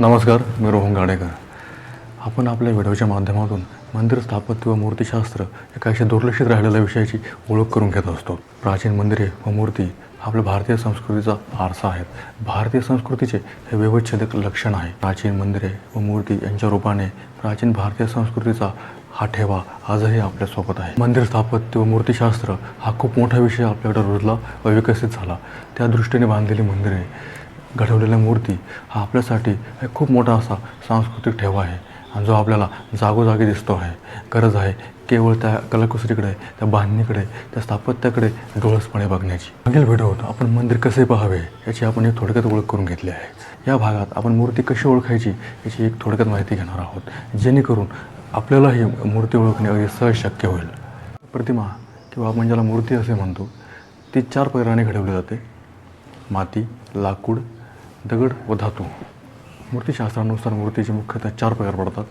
नमस्कार मी रोहन गाडेकर. आपण आपल्या व्हिडिओच्या माध्यमातून मंदिर स्थापत्य व मूर्तिशास्त्र या काहीशा दुर्लक्षित राहिलेल्या विषयाची ओळख करून घेत असतो. प्राचीन मंदिरे व मूर्ती आपल्या भारतीय संस्कृतीचा आरसा आहेत. भारतीय संस्कृतीचे हे व्यवच्छेदक लक्षण आहे. प्राचीन मंदिरे व मूर्ती यांच्या रूपाने प्राचीन भारतीय संस्कृतीचा हा ठेवा आजही आपल्यासोबत आहे. मंदिर स्थापत्य व मूर्तिशास्त्र हा खूप मोठा विषय आपल्याकडे रुजला व विकसित झाला. त्या दृष्टीने बांधलेली मंदिरे घडवलेल्या मूर्ती हा आपल्यासाठी एक खूप मोठा असा सांस्कृतिक ठेवा आहे. आणि जो आपल्याला जागोजागी दिसतो आहे. गरज आहे केवळ त्या कलाकुसरीकडे त्या बांधणीकडे त्या स्थापत्याकडे डोळसपणे बघण्याची. मागील व्हिडिओत आपण मंदिर कसे पाहावे याची आपण एक थोडक्यात ओळख करून घेतली आहे. या भागात आपण मूर्ती कशी ओळखायची याची एक थोडक्यात माहिती घेणार आहोत. जेणेकरून आपल्यालाही मूर्ती ओळखणे अगदी सहज शक्य होईल. प्रतिमा किंवा आपण ज्याला मूर्ती असे म्हणतो ती चार पैराने घडवली जाते. माती लाकूड दगड व धातू. मूर्तीशास्त्रानुसार मूर्तीचे मुख्यतः चार प्रकार पडतात.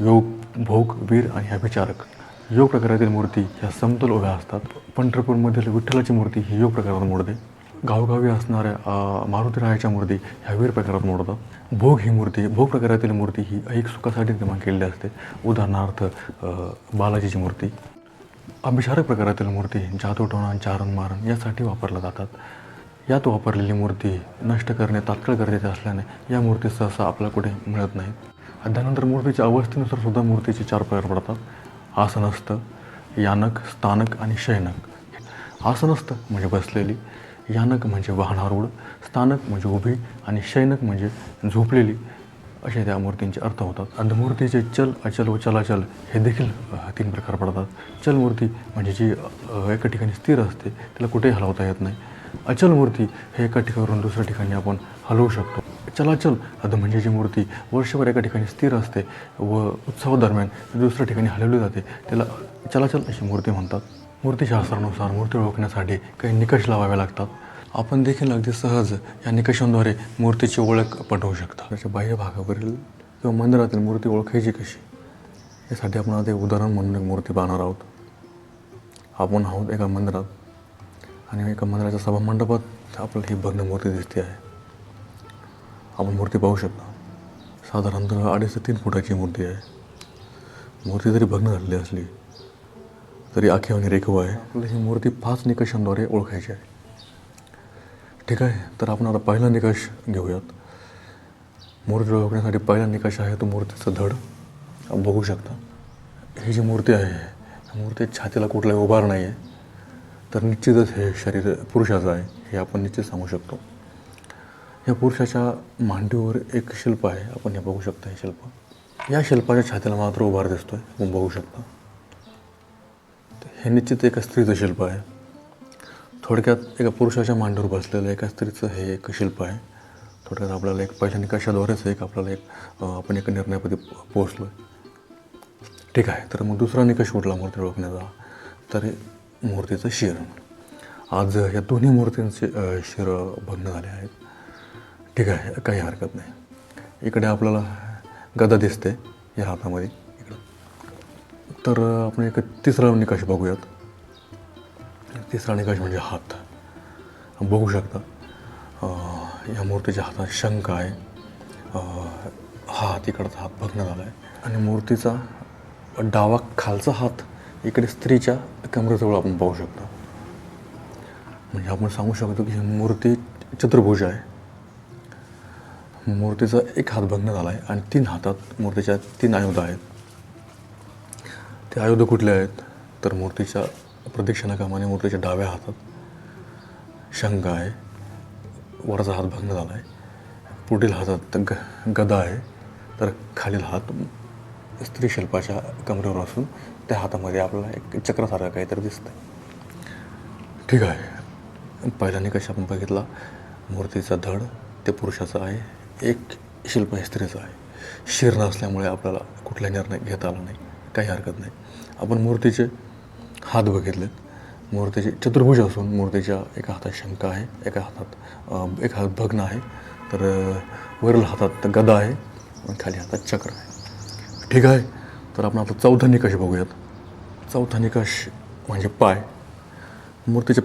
योग भोग वीर आणि अभिचारक. योग प्रकारातील मूर्ती ह्या समतोल उभ्या असतात. पंढरपूरमधील विठ्ठलाची मूर्ती ही योग प्रकारात मोडते. गावगावी असणाऱ्या मारुतीरायाच्या मूर्ती ह्या वीर प्रकारात मोडतात. भोग ही मूर्ती भोग प्रकारातील मूर्ती ही ऐक सुखासाठी निर्माण केलेली असते. उदाहरणार्थ बालाजीची मूर्ती. अभिचारक प्रकारातील मूर्ती जादू टोणा चारण मारण यासाठी वापरल्या जातात. यात वापरलेली मूर्ती नष्ट करणे तात्काळ गरजेचे असल्याने या मूर्ती सहसा आपल्याला कुठे मिळत नाहीत. त्यानंतर मूर्तीच्या अवस्थेनुसार सुद्धा मूर्तीचे चार प्रकार पडतात. आसनस्थ यानक स्थानक आणि शयनक. आसनस्थ म्हणजे बसलेली यानक म्हणजे वाहनारूढ स्थानक म्हणजे उभी आणि शयनक म्हणजे झोपलेली असे त्या मूर्तींचे अर्थ होतात. आणि मूर्तीचे चल अचल व चलाचल हे देखील तीन प्रकार पडतात. चल मूर्ती म्हणजे जी एका ठिकाणी स्थिर असते तिला कुठेही हलवता येत नाही. अचल मूर्ती हे एका ठिकाणावरून दुसऱ्या ठिकाणी आपण हलवू शकतो. चलाचल अद म्हणजे जी मूर्ती वर्षभर एका ठिकाणी स्थिर असते व उत्सवादरम्यान दुसऱ्या ठिकाणी हलवली जाते. त्याला चलाचल अशी मूर्ती म्हणतात. मूर्तीशास्त्रानुसार मूर्ती ओळखण्यासाठी काही निकष लावावे लागतात. आपण देखील अगदी सहज या निकषांद्वारे मूर्तीची ओळख पटवू शकता. त्याच्या बाह्य भागावरील किंवा मंदिरातील मूर्ती ओळखायची कशी? यासाठी आपण आता एक उदाहरण म्हणून एक मूर्ती पाहणार आहोत. आपण आहोत एका मंदिरात. आणि एका मंदिराच्या सभामंडपात आपल्याला ही भग्न मूर्ती दिसते आहे. आपण मूर्ती पाहू शकता. साधारणतः अडीच ते तीन फुटाची मूर्ती आहे. मूर्ती जरी भग्न झालेली असली तरी आखी आणि रेखव आहे. आपल्याला ही मूर्ती पाच निकषांद्वारे ओळखायची आहे. ठीक आहे तर आपण आता पहिला निकष घेऊयात. मूर्ती ओळखण्यासाठी पहिला निकष आहे तो मूर्तीचं धड. बघू शकता. ही जी मूर्ती आहे मूर्ती छातीला कुठलाही उभार नाही आहे तर निश्चितच हे शरीर पुरुषाचं आहे हे आपण निश्चित सांगू शकतो. या पुरुषाच्या मांडीवर एक शिल्प आहे आपण हे बघू शकता हे शिल्प. या शिल्पाच्या छातीला मात्र उभार दिसतो आहे आपण बघू शकता. हे निश्चित एका स्त्रीचं शिल्प आहे. थोडक्यात एका पुरुषाच्या मांडीवर बसलेलं एका स्त्रीचं हे एक शिल्प आहे. थोडक्यात आपल्याला एक पैशा निकषाद्वारेच एक आपल्याला एक आपण एका निर्णयापदी पोहोचलो आहे ठीक आहे तर मग दुसरा निकष उठला मूर्ती ओळखण्याचा. तर हे मूर्तीचं शिर आज या दोन्ही मूर्तींचे शिर भग्न झाले आहेत. ठीक आहे काही हरकत नाही. इकडे आपल्याला गदा दिसते या हातामध्ये इकडं. तर आपण एक तिसरा निकष बघूयात. तिसरा निकष म्हणजे हात. बघू शकता या मूर्तीच्या हातात शंख आहे. हा हात इकडचा हात भग्न झाला आहे आणि मूर्तीचा डावा खालचा हात इकडे स्त्रीच्या कमरेजवळ आपण पाहू शकतो. म्हणजे आपण सांगू शकतो की ही मूर्ती चतुर्भुज आहे. मूर्तीचा एक हात भग्न झाला आहे आणि तीन हातात मूर्तीच्या तीन आयुध आहेत. ते आयुध कुठले आहेत? तर मूर्तीच्या प्रदक्षिणाक्रमाने मूर्तीच्या डाव्या हातात शंख आहे. वरचा हात भग्न झाला आहे पुढील हातात ग गदा आहे. तर खालील हात स्त्री शिल्पाच्या कमरेवर असून त्या हातामध्ये आपल्याला एक चक्रासारखं काहीतरी दिसतं ठीक आहे. पहिला निकष आपण बघितला मूर्तीचा धड ते पुरुषाचं आहे एक शिल्प हे स्त्रीचं आहे. शिर नसल्यामुळे आपल्याला कुठला निर्णय घेता आला नाही काही हरकत नाही. आपण मूर्तीचे हात बघितलेत. मूर्तीचे चतुर्भुज असून मूर्तीच्या एका हातात शंख आहे एका हातात एक हात भग्न आहे. तर वरील हातात गदा आहे आणि खाली हातात चक्र आहे. ठीक आहे. तर आपण आता चौथा निकष बघूयात. चौथा निकष म्हणजे पाय. मूर्तीच्या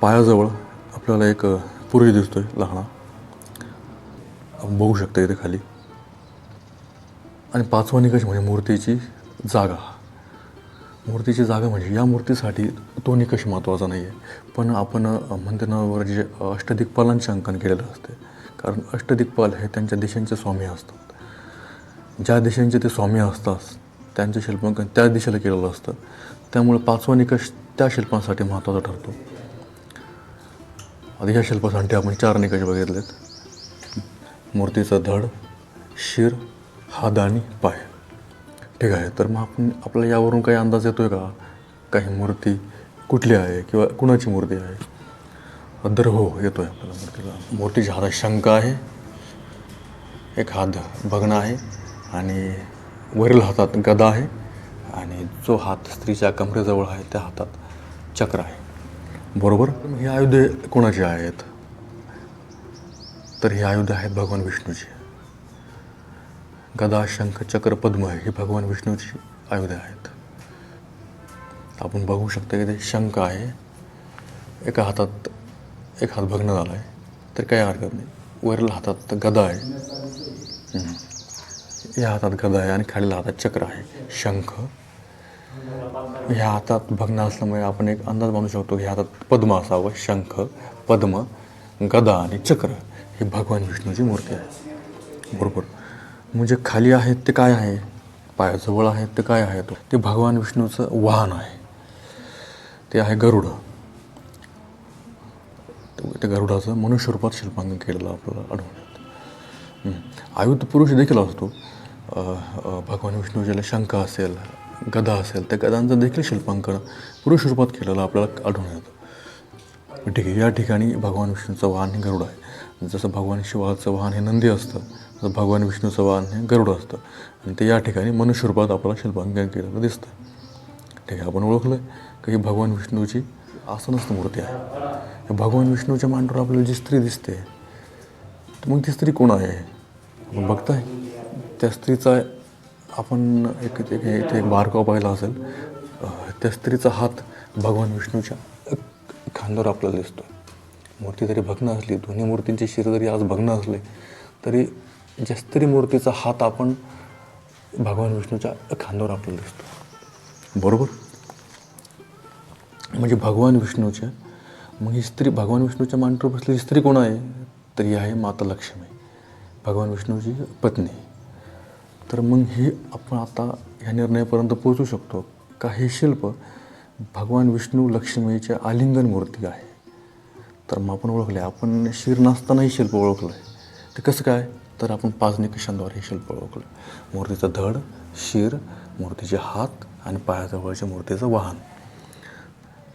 पायाजवळ आपल्याला एक अ, दिसतो आहे लहाना. आपण बघू शकता इथे खाली. आणि पाचवा निकष म्हणजे मूर्तीची जागा. मूर्तीची जागा म्हणजे या मूर्तीसाठी तो निकष महत्त्वाचा नाही आहे पण आपण मंदिरावर जे अष्टदिक्पालांचे अंकन केलेलं असते. कारण अष्टदिक्पाल हे त्यांच्या दिशांचे स्वामी असतात. ज्या दिशांचे ते स्वामी असतात त्यांचं शिल्पांकन त्या दिशेला केलेलं असतं. त्यामुळे पाचवा निकष त्या शिल्पांसाठी महत्त्वाचा ठरतो. आधी ह्या शिल्पासाठी आपण चार निकष बघितलेत. मूर्तीचं धड शिर हात आणि पाय. ठीक आहे तर मग आपण आपल्या यावरून काही अंदाज येतोय का? काही मूर्ती कुठली आहे किंवा कुणाची मूर्ती आहे? तर हो येतोय आपल्याला मूर्तीला. मूर्तीच्या हातात शंख आहे एक हात भग्न आहे आणि वरील हातात गदा आहे आणि जो हात स्त्रीच्या कमरेजवळ आहे त्या हातात चक्र आहे. बरोबर? ही आयुधे कोणाची आहेत? तर ही आयुधे आहेत भगवान विष्णूची. गदा शंख चक्र पद्म ही भगवान विष्णूची आयुधे आहेत. आपण बघू शकतो की ते शंख आहे. एका हातात एक हात भग्न झाला आहे. तर काही हरकत नाही. वरील हातात गदा आहे. या हातात गदा आहे आणि खालील हातात चक्र आहे. शंख. ह्या हातात भग्न असल्यामुळे आपण एक अंदाज बांधू शकतो की ह्या हातात पद्म असावं. शंख पद्म गदा आणि चक्र ही भगवान विष्णूची मूर्ती आहे. बरोबर. म्हणजे खाली आहेत ते काय आहे? पायाजवळ आहेत ते काय आहे? तो ते भगवान विष्णूचं वाहन आहे. ते आहे गरुड. त्या गरुडाचं मनुष्य रूपात शिल्पांकन केलेलं आपल्याला आढळून येतं. आयुध पुरुष देखील असतो. भगवान विष्णूजीला शंका असेल गदा असेल त्या गदांचं देखील शिल्पांकन पुरुष रूपात केलेलं आपल्याला आढळून येतं. ठीक आहे या ठिकाणी भगवान विष्णूचं वाहन हे गरुड आहे. जसं भगवान शिवाचं वाहन हे नंदी असतं तसं भगवान विष्णूचं वाहन हे गरुड असतं. आणि ते या ठिकाणी मनुष्य रूपात आपल्याला शिल्पांकन केलेलं दिसतं. ठीक आहे आपण ओळखलं की भगवान विष्णूची आसनस्थ मूर्ती आहे. भगवान विष्णूच्या मांडवर आपल्याला जी स्त्री दिसते मग ती स्त्री कोण आहे? आपण बघताय? त्या स्त्रीचा आपण एक इथे एक बारकाव पाहिला असेल. त्या स्त्रीचा हात भगवान विष्णूच्या खांद्यावर आपल्याला दिसतो मूर्ती जरी भग्न असली दोन्ही मूर्तींचे शिर जरी आज भग्न असले तरी ज्या स्त्री मूर्तीचा हात आपण भगवान विष्णूच्या खांद्यावर आपल्याला दिसतो बरोबर? म्हणजे भगवान विष्णूच्या मग ही स्त्री भगवान विष्णूच्या मांडीवर बसलेली स्त्री कोण आहे? तर ही आहे माता लक्ष्मी. भगवान विष्णूची पत्नी. तर मग ही आपण आता ह्या निर्णयापर्यंत पोहोचू शकतो. का हे शिल्प भगवान विष्णू लक्ष्मीच्या आलिंगन मूर्ती आहे. तर मग आपण ओळखले आपण शिर नसतानाही शिल्प ओळखलं आहे ते कसं काय? तर आपण पाच निकषांद्वारे हे शिल्प ओळखलं मूर्तीचं धड शिर मूर्तीचे हात आणि पायाजवळच्या मूर्तीचं वाहन.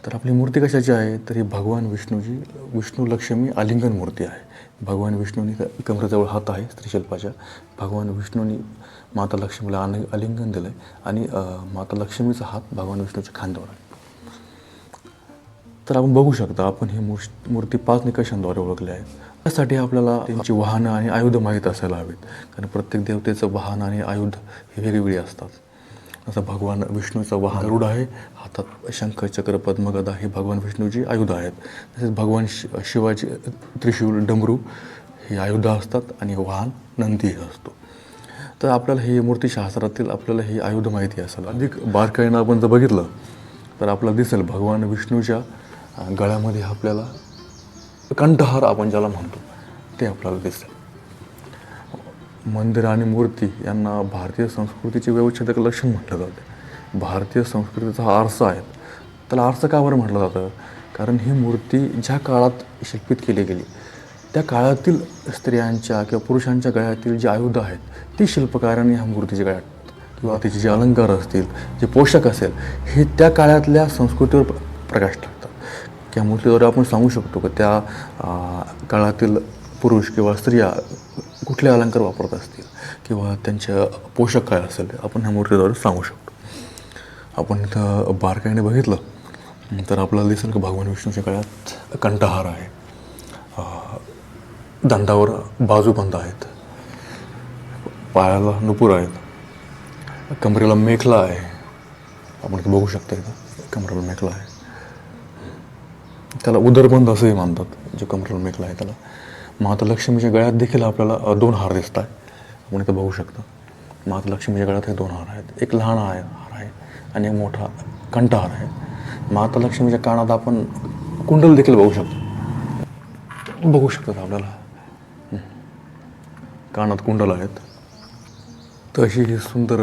तर आपली मूर्ती कशाची आहे? तर ही भगवान विष्णूची विष्णू लक्ष्मी आलिंगन मूर्ती आहे. भगवान विष्णूनी कमरेजवळ हात आहे स्त्रीशिल्पाच्या. भगवान विष्णूनी माता लक्ष्मीला आन आलिंगन दिलं आहे आणि माता लक्ष्मीचा हात भगवान विष्णूच्या खांद्यावर आहे. तर आपण बघू शकता आपण ही मूर्- मूर्ती पाच निकषांद्वारे ओळखली आहे. त्यासाठी आपल्याला त्यांची वाहनं आणि आयुध माहीत असायला हवीत. कारण प्रत्येक देवतेचं वाहन आणि आयुध हे वेगवेगळी असतात. असं भगवान विष्णूचा वाहन गरुड आहे. हातात शंख चक्र पद्मगदा हे भगवान विष्णूची आयुध आहेत. तसेच भगवान शि शिवाजी त्रिशूल डमरू हे आयुधं असतात आणि वाहन नंदी असतो. तर आपल्याला हे मूर्तीशास्त्रातील आपल्याला हे आयुध माहिती असेल. अधिक बारकाईनं आपण जर बघितलं तर आपल्याला दिसेल भगवान विष्णूच्या गळ्यामध्ये आपल्याला कंठहार आपण ज्याला म्हणतो ते आपल्याला दिसेल. मंदिर आणि मूर्ती यांना भारतीय संस्कृतीचे व्यवच्छेदक लक्षण म्हटलं जाते. भारतीय संस्कृतीचा हा आरसा आहे. त्याला आरसा का बरं म्हटलं जातं? कारण ही मूर्ती ज्या काळात शिल्पित केली गेली त्या काळातील स्त्रियांच्या किंवा पुरुषांच्या गळ्यातील जी आयुधं आहेत ती शिल्पकारांनी ह्या मूर्तीच्या गळ्यात किंवा तिचे जे अलंकार असतील जे पोषक असेल हे त्या काळातल्या संस्कृतीवर प्रकाश टाकतात. त्या मूर्तीद्वारे आपण सांगू शकतो की त्या काळातील पुरुष किंवा स्त्रिया कुठले अलंकार वापरत असतील किंवा त्यांच्या पोषक काय असेल आपण ह्या मूर्तीद्वारे सांगू शकतो. आपण इथं बारकाईने बघितलं तर आपल्याला दिसेल की भगवान विष्णूच्या काळात कंठहार आहे. दंडावर बाजूबंद आहेत. पायाला नुपूर आहेत. कमरेला मेखला आहे. आपण ते बघू शकता इथं कमरेला मेखला आहे. त्याला उदरबंद असंही मानतात जो कमरेला मेखला आहे त्याला. माता लक्ष्मीच्या गळ्यात देखील आपल्याला दोन हार दिसत आहे आपण इथं बघू शकता. माता लक्ष्मीच्या गळ्यात हे दोन हार आहेत. एक लहान आहे हार आहे आणि एक मोठा कंठहार आहे. माता लक्ष्मीच्या कानात आपण कुंडल देखील बघू शकतो. बघू शकतात आपल्याला. कानात कुंडल आहेत. तशी ही सुंदर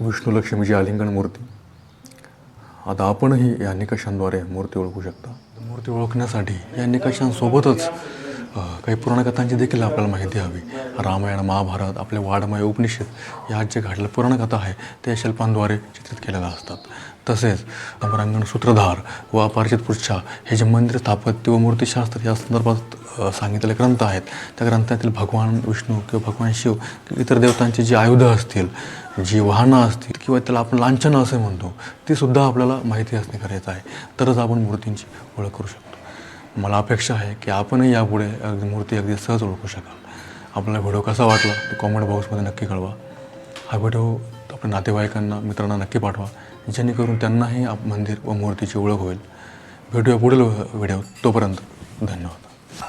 विष्णू लक्ष्मीची आलिंगन मूर्ती. आता आपणही या निकषांद्वारे मूर्ती ओळखू शकता. मूर्ती ओळखण्यासाठी या निकषांसोबतच काही पुराणकथांची देखील आपल्याला माहिती हवी. रामायण महाभारत आपले वाडमय उपनिषद या जे घडलेलं पुराणकथा आहे त्या शिल्पांद्वारे चित्रित केलेल्या असतात. तसेच अमरांगण सूत्रधार व अपरिचित पृच्छा हे जे मंदिर स्थापत्य व मूर्तीशास्त्र या संदर्भात सांगितलेले ग्रंथ आहेत. त्या ग्रंथातील भगवान विष्णू किंवा भगवान शिव इतर देवतांची जी आयुधं असतील जी वाहनं असतील किंवा त्याला आपण लांछनं असे म्हणतो ती सुद्धा आपल्याला माहिती असणे गरजेचं आहे. तरच आपण मूर्तींची ओळख करू शकतो. मला अपेक्षा आहे की आपणही यापुढे अगदी मूर्ती अगदी सहज ओळखू शकाल. आपला व्हिडिओ कसा वाटला तो कॉमेंट बॉक्समध्ये नक्की कळवा. हा व्हिडिओ आपल्या नातेवाईकांना मित्रांना नक्की पाठवा. जेणेकरून त्यांनाही आप मंदिर व मूर्तीची ओळख होईल. भेटूया पुढील व्हिडिओ तोपर्यंत धन्यवाद.